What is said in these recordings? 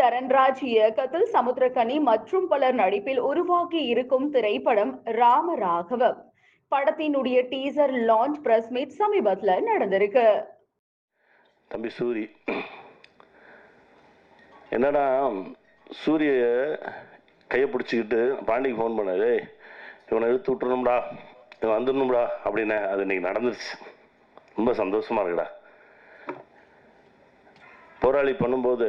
தரன்ராஜ் இயக்கத்தில் சமுத்திரக்கனி மற்றும் பலர் நடிப்பில் உருவாக்கி இருக்கும் திரைப்படம் ராமராகவம். படத்தினுடைய டீசர் லான்ச் பிரஸ் மீட் சமீபத்தில் நடந்திருக்கு. தம்பி சூரி என்னடா சூரிய கையை பிடிச்சிக்கிட்டு பாண்டிக்கு ஃபோன் பண்ணாரு. இவனை இழுத்து விட்டுறணும்டா இவன் வந்துடணும்டா அப்படின்னு அது இன்னைக்கு நடந்துருச்சு. ரொம்ப சந்தோஷமா இருக்குடா. போராளி பண்ணும்போது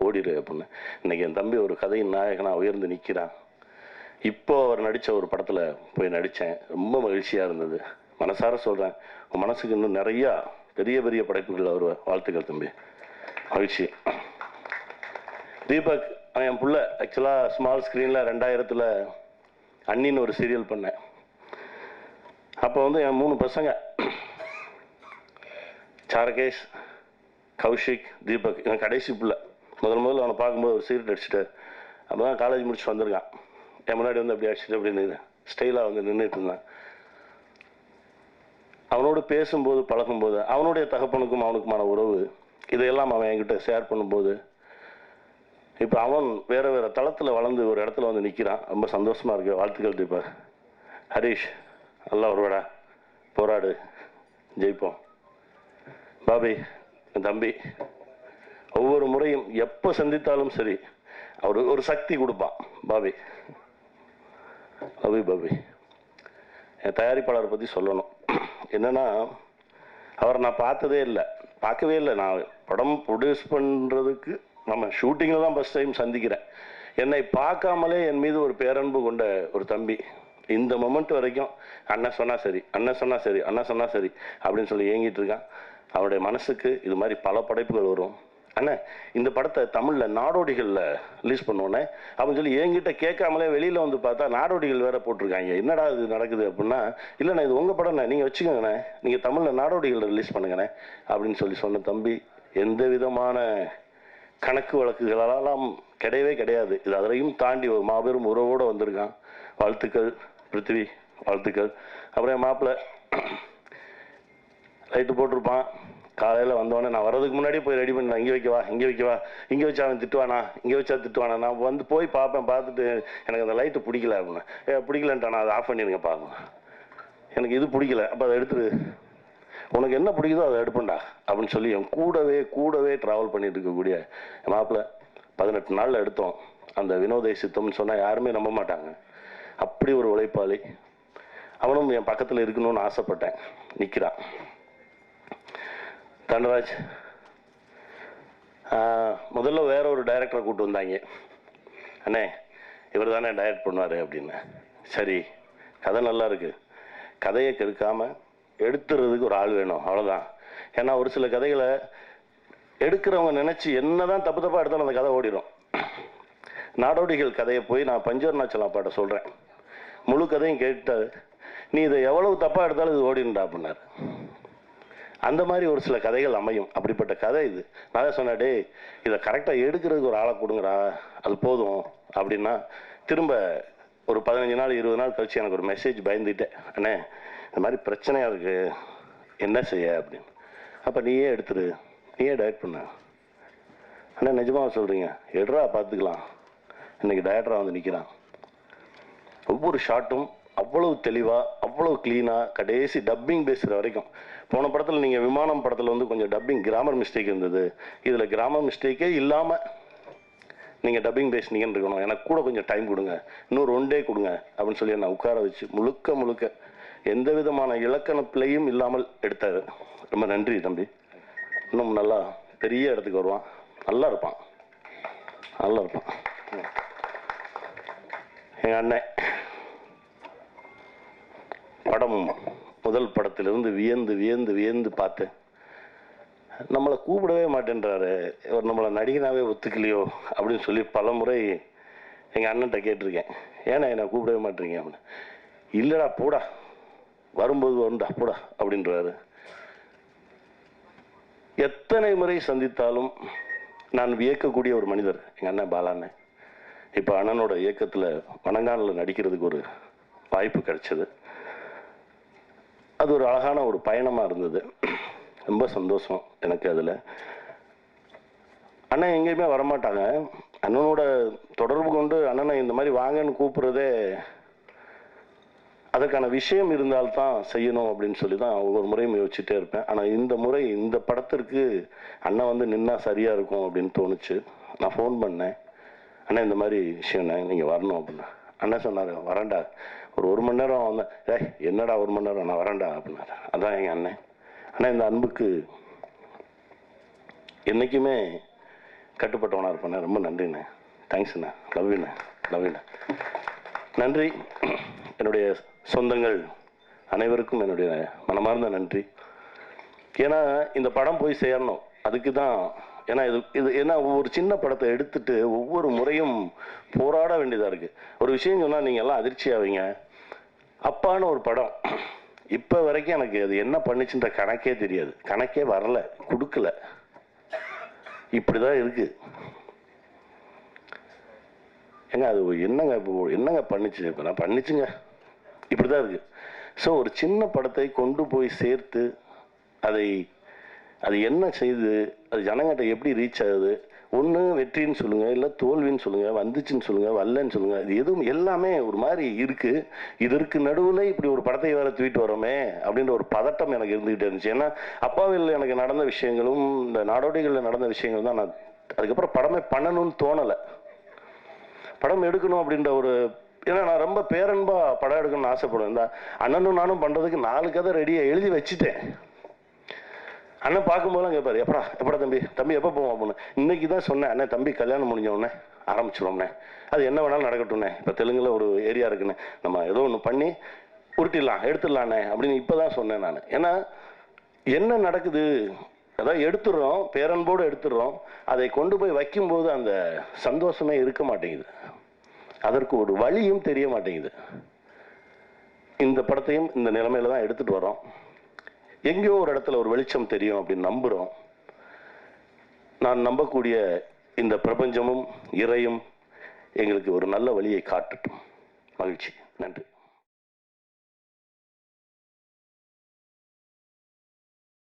ஓடிடு அப்படின்னு இன்னைக்கு என் தம்பி ஒரு கதையின் நாயகனா உயர்ந்து நிற்கிறான் இப்போ அவர் நடித்த ஒரு படத்தில் போய் நடித்தேன் ரொம்ப மகிழ்ச்சியாக இருந்தது. மனசார சொல்கிறேன் உன் மனசுக்கு இன்னும் நிறையா பெரிய பெரிய படைப்புகள் அவர் வாழ்த்துக்கள் தம்பி. மகிழ்ச்சி. தீபக் என் புள்ள. ஆக்சுவலாக ஸ்மால் ஸ்க்ரீனில் ரெண்டாயிரத்தில் அண்ணின்னு ஒரு சீரியல் பண்ணேன். அப்போ வந்து என் மூணு பசங்க. சாரகேஷ் கௌஷிக் தீபக். என் கடைசி பிள்ளை. முதல் முதல்ல அவனை பார்க்கும்போது ஒரு சீரியட் அடிச்சுட்டு அப்போ தான் காலேஜ் முடிச்சு வந்திருக்கான். என் முன்னாடி வந்து அப்படி அடிச்சுட்டு அப்படி நின்று ஸ்டைலாக வந்து நின்றுட்டு இருந்தான். அவனோடு பேசும்போது பழகும்போது அவனுடைய தகப்பனுக்கும் அவனுக்குமான உறவு இதையெல்லாம் அவன் என்கிட்ட ஷேர் பண்ணும்போது இப்போ அவன் வேறு வேறு தளத்தில் வளர்ந்து ஒரு இடத்துல வந்து நிற்கிறான் ரொம்ப சந்தோஷமாக இருக்கு. வாழ்த்துக்கள் தீபா. ஹரீஷ் நல்லா வருவாடா போராடு ஜெயிப்போம். பாபி தம்பி ஒவ்வொரு முறையும் எப்போ சந்தித்தாலும் சரி அவர் ஒரு சக்தி கொடுப்பான். பாபி. Bobby Bobby. என் தயாரிப்பாளரை பற்றி சொல்லணும். என்னென்னா அவரை நான் பார்த்ததே இல்லை. பார்க்கவே இல்லை. நான் படம் ப்ரொடியூஸ் பண்ணுறதுக்கு நம்ம ஷூட்டிங்கில் தான் ஃபஸ்ட் டைம் சந்திக்கிறேன். என்னை பார்க்காமலே என் மீது ஒரு பேரன்பு கொண்ட ஒரு தம்பி. இந்த மொமெண்ட் வரைக்கும் அண்ணன் சொன்னால் சரி அண்ணன் சொன்னால் சரி அண்ணன் சொன்னால் சரி அப்படின்னு சொல்லி ஏங்கிட்டு இருக்கான். அவருடைய மனசுக்கு இது மாதிரி பல படைப்புகள் வரும். அண்ணே இந்த படத்தை தமிழில் நாடோடிகளில் ரிலீஸ் பண்ணோன்னே அப்படின்னு சொல்லி என்கிட்ட கேட்காமலே வெளியில் வந்து பார்த்தா நாடோடிகள் வேற போட்டிருக்காங்க. என்னடா இது நடக்குது அப்படின்னா இல்லைண்ணா இது உங்கள் படம்ண்ணே நீங்கள் வச்சுக்கோங்கண்ணே நீங்கள் தமிழில் நாடோடிகளில் ரிலீஸ் பண்ணுங்கண்ணே அப்படின்னு சொல்லி சொன்ன தம்பி எந்த விதமான கணக்கு வழக்குகளெல்லாம் கிடையவே கிடையாது. இது அதரையும் தாண்டி ஒரு மாபெரும் உறவோடு வந்திருக்கான். வாழ்த்துக்கள் பிருத்திவி வாழ்த்துக்கள். அப்புறம் என் மாப்பிள்ளை லைட்டு போட்டிருப்பான். காலையில் வந்தோடனே நான் வர்றதுக்கு முன்னாடியே போய் ரெடி பண்ணலாம் இங்கே வைக்கவா இங்கே வைக்கவா இங்கே வச்சா அவன் திட்டுவானா இங்கே வச்சா திட்டுவானா. நான் வந்து போய் பார்ப்பேன் பார்த்துட்டு எனக்கு அந்த லைட்டு பிடிக்கல அப்படின்னு. ஏ பிடிக்கலன்ட்டானா அதை ஆஃப் பண்ணிடுங்க பார்க்கணும் எனக்கு இது பிடிக்கல. அப்போ அதை எடுத்துரு. உனக்கு என்ன பிடிக்குதோ அதை எடுப்பேன்டா அப்படின்னு சொல்லி என் கூடவே கூடவே ட்ராவல் பண்ணிட்டு இருக்கக்கூடிய என் மாப்பிள்ளை பதினெட்டு நாளில் எடுத்தோம். அந்த வினோதை சித்தம்னு சொன்னால் யாருமே நம்ப மாட்டாங்க. அப்படி ஒரு உழைப்பாளி. அவனும் என் பக்கத்தில் இருக்கணும்னு ஆசைப்பட்டேன். நிற்கிறான் தண்டராஜ் முதல்ல வேற ஒரு டைரக்டரை கூட்டு வந்தாங்க. அண்ணே இவர் தானே டைரக்ட் பண்ணுவார் அப்படின்னு. சரி கதை நல்லா இருக்கு. கதையை கெடுக்காமல் எடுத்துறதுக்கு ஒரு ஆள் வேணும் அவ்வளோதான் ஏன்னா ஒரு சில கதைகளை எடுக்கிறவங்க நினைச்சு என்னதான் தப்பு தப்பாக எடுத்தாலும் அந்த கதை ஓடிடும் நாடோடிகள் கதையை போய் நான் பஞ்சவர்ணாச்சலம் பாட்ட சொல்கிறேன் முழு கதையும் கேட்டாரு நீ இதை எவ்வளவு தப்பாக எடுத்தாலும் இது ஓடிடும்டா அப்படின்னாரு. அந்த மாதிரி ஒரு சில கதைகள் அமையும். அப்படிப்பட்ட கதை இது. நான் சொன்னேன் டேய் இதை கரெக்டாக எடுக்கிறதுக்கு ஒரு ஆளை கொடுங்கடா. அது போதும். அப்படின்னா திரும்ப ஒரு பதினஞ்சு நாள் இருபது நாள் கழிச்சு எனக்கு ஒரு மெசேஜ் பயந்துட்டேன். அண்ணே இந்த மாதிரி பிரச்சனையாக இருக்குது என்ன செய்ய? அப்படின்னு. அப்போ நீயே எடுத்துரு. நீயே டயட் பண்ண. அண்ணா நிஜமாக சொல்கிறீங்க எடுறா பார்த்துக்கலாம். இன்றைக்கி டயட்டராக வந்து நிற்கிறான் ஒவ்வொரு ஷாட்டும் அவ்வளவு தெளிவாக அவ்வளவு க்ளீனாக கடைசி டப்பிங் பேசுகிற வரைக்கும். போன படத்தில் நீங்கள் விமானம் படத்தில் வந்து கொஞ்சம் டப்பிங் கிராமர் மிஸ்டேக் இருந்தது. இதில் கிராமர் மிஸ்டேக்கே இல்லாமல் நீங்கள் டப்பிங் பேசுனீங்கன்னு இருக்கணும். எனக்கு கூட கொஞ்சம் டைம் கொடுங்க. இன்னொரு ஒன் டே கொடுங்க அப்படின்னு சொல்லி நான் உட்கார வச்சு முழுக்க முழுக்க எந்த விதமான இலக்கண பிள்ளையும் இல்லாமல் எடுத்தார். ரொம்ப நன்றி தம்பி. இன்னும் நல்லா பெரிய இடத்துக்கு வருவான். நல்லா இருப்பான். நல்லா இருப்பான். எங்கள் அண்ணன். படம் முதல் படத்திலிருந்து வியந்து வியந்து வியந்து பார்த்தேன் நம்மளை கூப்பிடவே மாட்டேன்றாரு. இவர் நம்மளை நடிகனாவே ஒத்துக்கலையோ? அப்படின்னு சொல்லி பல முறை எங்கள் அண்ணன்ட்ட கேட்டிருக்கேன். ஏன்னா என்னை கூப்பிடவே மாட்டேங்க. அப்படின்னு. இல்லைடா போடா. வரும்போது வரும்டா போடா. அப்படின்றாரு. எத்தனை முறை சந்தித்தாலும் நான் வியக்கக்கூடிய ஒரு மனிதர் எங்கள் அண்ணன் பாலாண்ணன் இப்போ அண்ணனோட இயக்கத்தில் வணங்கானில் நடிக்கிறதுக்கு ஒரு வாய்ப்பு கிடைச்சது. அது ஒரு அழகான ஒரு பயணமாக இருந்தது. ரொம்ப சந்தோஷம் எனக்கு அதில். அண்ணன் எங்கேயுமே வரமாட்டாங்க. அண்ணனோட தொடர்பு கொண்டு அண்ணனை இந்த மாதிரி வாங்கன்னு கூப்பிட்றதே அதற்கான விஷயம் இருந்தால்தான் செய்யணும் அப்படின்னு சொல்லி தான் ஒவ்வொரு முறையும் யோசிச்சுட்டே இருப்பேன். ஆனால் இந்த முறை இந்த படத்திற்கு அண்ணன் வந்து நின்னா சரியாக இருக்கும் அப்படின்னு தோணுச்சு. நான் ஃபோன் பண்ணேன். அண்ணா இந்த மாதிரி விஷயம்ண்ணே நீங்கள் வரணும் அப்படின்னு. அண்ணன் சொன்னார் வரேன்டா. ஒரு ஒரு மணி நேரம் வந்தேன். ஏய் என்னடா ஒரு மணி நேரம்? நான் வரேன்டா அப்படின்னாரு. அதான் எங்கள் அண்ணன். அண்ணா இந்த அன்புக்கு என்றைக்குமே கட்டுப்பட்டவனாக இருப்பேண்ணே. ரொம்ப நன்றிண்ணே. தேங்க்ஸ்ண்ணே லவ்யூண்ணே லவ்யூண்ணே நன்றி. என்னுடைய சொந்தங்கள் அனைவருக்கும் என்னுடைய மனமார்ந்த நன்றி. ஏன்னா இந்த படம் போய் சேரணும். அதுக்கு தான். ஏன்னா இது இது ஏன்னா ஒவ்வொரு சின்ன படத்தை எடுத்துட்டு ஒவ்வொரு முறையும் போராட வேண்டியதாக இருக்குது ஒரு விஷயம் சொன்னால் நீங்கள் எல்லாம் அதிர்ச்சி ஆவீங்க. அப்பான்னு ஒரு படம். இப்போ வரைக்கும் எனக்கு அது என்ன பண்ணுச்சுன்ற கணக்கே தெரியாது. கணக்கே வரல கொடுக்கல. இப்படி தான் இருக்குது ஏங்க அது என்னங்க இப்போ என்னங்க பண்ணுச்சு? இப்போ நான் பண்ணிச்சுங்க. இப்படி தான் இருக்குது ஸோ ஒரு சின்ன படத்தை கொண்டு போய் சேர்த்து அதை அது என்ன செய்யுது அது ஜனங்கிட்ட எப்படி ரீச் ஆகுது? ஒன்று வெற்றின்னு சொல்லுங்கள் இல்லை தோல்வின்னு சொல்லுங்கள் வந்துச்சுன்னு சொல்லுங்கள் வரலன்னு சொல்லுங்கள் இது எதுவும் எல்லாமே ஒரு மாதிரி இருக்குது இதற்கு நடுவில் இப்படி ஒரு படத்தை வேறு தூக்கிட்டு வரோமே அப்படின்ற ஒரு பதட்டம் எனக்கு இருந்துகிட்டே இருந்துச்சு. ஏன்னா அப்பாவில் எனக்கு நடந்த விஷயங்களும் இந்த நாடோடிகளில் நடந்த விஷயங்கள் தான் நான் அதுக்கப்புறம் படமே பண்ணணும்னு தோணலை. படம் எடுக்கணும் அப்படின்ற ஒரு ஏன்னா நான் ரொம்ப பேரன்பா படம் எடுக்கணும்னு ஆசைப்படுவேன். இந்த அண்ணனும் நானும் பண்ணுறதுக்கு நாலு கதை ரெடியாக எழுதி வச்சுட்டேன். அண்ணன் பார்க்கும்போதெல்லாம் கேட்பாரு எப்படா எப்படா தம்பி? தம்பி எப்போ போவோம் அப்படின்னு இன்னைக்கு தான் சொன்னேன் அண்ணன் தம்பி கல்யாணம் முடிஞ்ச உடனே அது என்ன வேணாலும் நடக்கட்டும்ண்ணே இப்போ தெலுங்குல ஒரு ஏரியா இருக்குண்ணே நம்ம ஏதோ ஒன்று பண்ணி உருட்டிடலாம் எடுத்துடலாண்ணே அப்படின்னு இப்போ தான் சொன்னேன் நான். ஏன்னா என்ன நடக்குது? அதான் எடுத்துடுறோம் பேரன்போடு எடுத்துடுறோம். அதை கொண்டு போய் வைக்கும்போது அந்த சந்தோஷமே இருக்க மாட்டேங்குது. அதற்கு ஒரு வழியும் தெரிய மாட்டேங்குது. இந்த படத்தையும் இந்த நிலைமையில தான் எடுத்துகிட்டு வரோம் எங்கேயோ ஒரு இடத்துல ஒரு வெளிச்சம் தெரியும் அப்படின்னு நம்புகிறோம் நான் நம்பக்கூடிய இந்த பிரபஞ்சமும் இறையும் எங்களுக்கு ஒரு நல்ல வழியை காட்டட்டும். மகிழ்ச்சி. நன்றி.